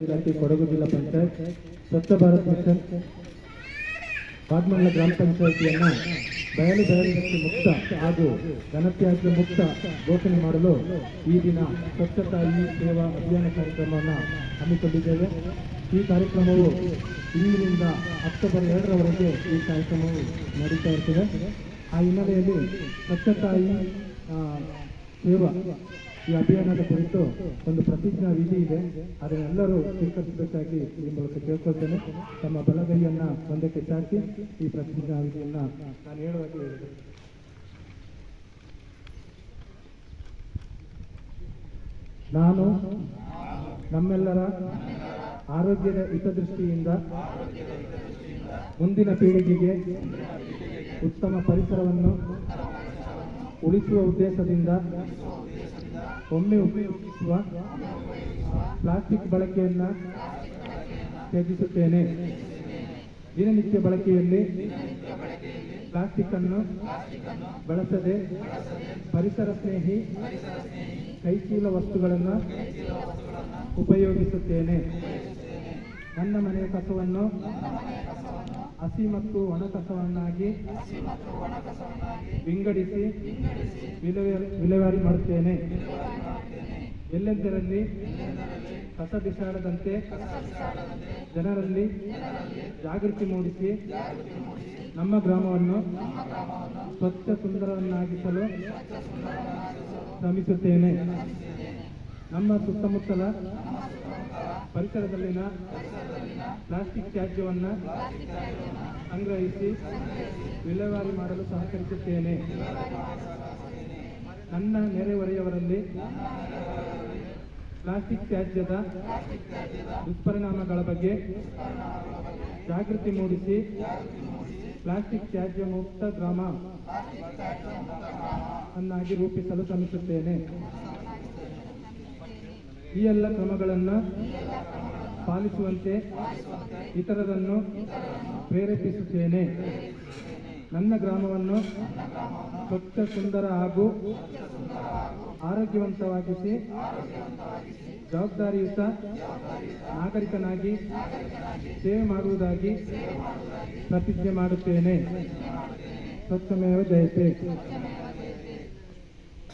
ಇಲಾಖೆ ಕೊಡಗು ಜಿಲ್ಲಾ ಪಂಚಾಯತ್, ಸ್ವಚ್ಛ ಭಾರತ್ ಮಿಷನ್ ಪಾಟ್ಮಂಡಲ ಗ್ರಾಮ ಪಂಚಾಯತಿಯನ್ನ ಬಯಲು ಬಯಲಿನಕ್ಕೆ ಮುಕ್ತ ಹಾಗೂ ಘನತ್ಯಾಜ್ಯ ಮುಕ್ತ ಘೋಷಣೆ ಮಾಡಲು ಈ ದಿನ ಸ್ವಚ್ಛತಾ ಹಿ ಸೇವಾ ಅಭಿಯಾನ ಕಾರ್ಯಕ್ರಮವನ್ನು ಹಮ್ಮಿಕೊಂಡಿದ್ದೇವೆ. ಈ ಕಾರ್ಯಕ್ರಮವು ಇಂದಿನಿಂದ ಅಕ್ಟೋಬರ್ ಎರಡರವರೆಗೆ ಈ ಕಾರ್ಯಕ್ರಮವು ನಡೀತಾ ಇರ್ತದೆ. ಆ ಹಿನ್ನೆಲೆಯಲ್ಲಿ ಸ್ವಚ್ಛತಾ ಹಿ ಸೇವಾ ಈ ಅಭಿಯಾನದ ಕುರಿತು ಒಂದು ಪ್ರತಿಜ್ಞಾ ವಿಧಿ ಇದೆ. ಅದನ್ನೆಲ್ಲರೂ ಸ್ವೀಕರಿಸಬೇಕಾಗಿ ಈ ಮೂಲಕ ಕೇಳ್ಕೊಳ್ತೇನೆ. ತಮ್ಮ ಬಲಗೈಯನ್ನ ಒಂದಕ್ಕೆ ಚಾಚಿ ಈ ಪ್ರತಿಜ್ಞಾ ವಿಧಿಯನ್ನ ನಾನು ಹೇಳುವಾಗ ಹೇಳಿದೆ. ನಾನು ನಮ್ಮೆಲ್ಲರ ಆರೋಗ್ಯದ ಹಿತದೃಷ್ಟಿಯಿಂದ ಮುಂದಿನ ಪೀಳಿಗೆಗೆ ಉತ್ತಮ ಪರಿಸರವನ್ನು ಉಳಿಸುವ ಉದ್ದೇಶದಿಂದ ಒಮ್ಮೆ ಉಪಯೋಗಿಸುವ ಪ್ಲಾಸ್ಟಿಕ್ ಬಳಕೆಯನ್ನು ತ್ಯಜಿಸುತ್ತೇನೆ. ದಿನನಿತ್ಯ ಬಳಕೆಯಲ್ಲಿ ಪ್ಲಾಸ್ಟಿಕ್ ಅನ್ನು ಬಳಸದೆ ಪರಿಸರ ಸ್ನೇಹಿ ಕೈಚೀಲ ವಸ್ತುಗಳನ್ನು ಉಪಯೋಗಿಸುತ್ತೇನೆ. ನನ್ನ ಮನೆಯ ಕಸವನ್ನು ಹಸಿ ಮತ್ತು ಒಣ ಕಸವನ್ನಾಗಿ ವಿಂಗಡಿಸಿ ವಿಲೇವಾರಿ- ವಿಲೇವಾರಿ ಮಾಡುತ್ತೇನೆ. ಎಲ್ಲೆಂದರಲ್ಲಿ ಕಸ ಬಿಸಾಡದಂತೆ ಜನರಲ್ಲಿ ಜಾಗೃತಿ ಮೂಡಿಸಿ ನಮ್ಮ ಗ್ರಾಮವನ್ನು ಸ್ವಚ್ಛ ಸುಂದರವನ್ನಾಗಿಸಲು ಶ್ರಮಿಸುತ್ತೇನೆ. ನಮ್ಮ ಸುತ್ತಮುತ್ತಲ ಪರಿಸರದಲ್ಲಿನ ಪ್ಲಾಸ್ಟಿಕ್ ತ್ಯಾಜ್ಯವನ್ನ ಸಂಗ್ರಹಿಸಿ ವಿಲೇವಾರಿ ಮಾಡಲು ಸಹಕರಿಸುತ್ತೇನೆ. ನನ್ನ ನೆರೆಹೊರೆಯವರಲ್ಲಿ ಪ್ಲಾಸ್ಟಿಕ್ ತ್ಯಾಜ್ಯದ ದುಷ್ಪರಿಣಾಮಗಳ ಬಗ್ಗೆ ಜಾಗೃತಿ ಮೂಡಿಸಿ ಪ್ಲಾಸ್ಟಿಕ್ ತ್ಯಾಜ್ಯ ಮುಕ್ತ ಗ್ರಾಮ ಅನ್ನಾಗಿ ರೂಪಿಸಲು ಶ್ರಮಿಸುತ್ತೇನೆ. ಈ ಎಲ್ಲ ಕ್ರಮಗಳನ್ನು ಪಾಲಿಸುವಂತೆ ಇತರರನ್ನು ಪ್ರೇರೇಪಿಸುತ್ತೇನೆ. ನನ್ನ ಗ್ರಾಮವನ್ನು ಸ್ವಚ್ಛ ಸುಂದರ ಹಾಗೂ ಆರೋಗ್ಯವಂತವಾಗಿಸಿ, ಜವಾಬ್ದಾರಿಯುತ ನಾಗರಿಕನಾಗಿ ಸೇವೆ ಮಾಡುವುದಾಗಿ ಪ್ರತಿಜ್ಞೆ ಮಾಡುತ್ತೇನೆ. ಸ್ವಚ್ಛಮೇವ ಜಯತೆ.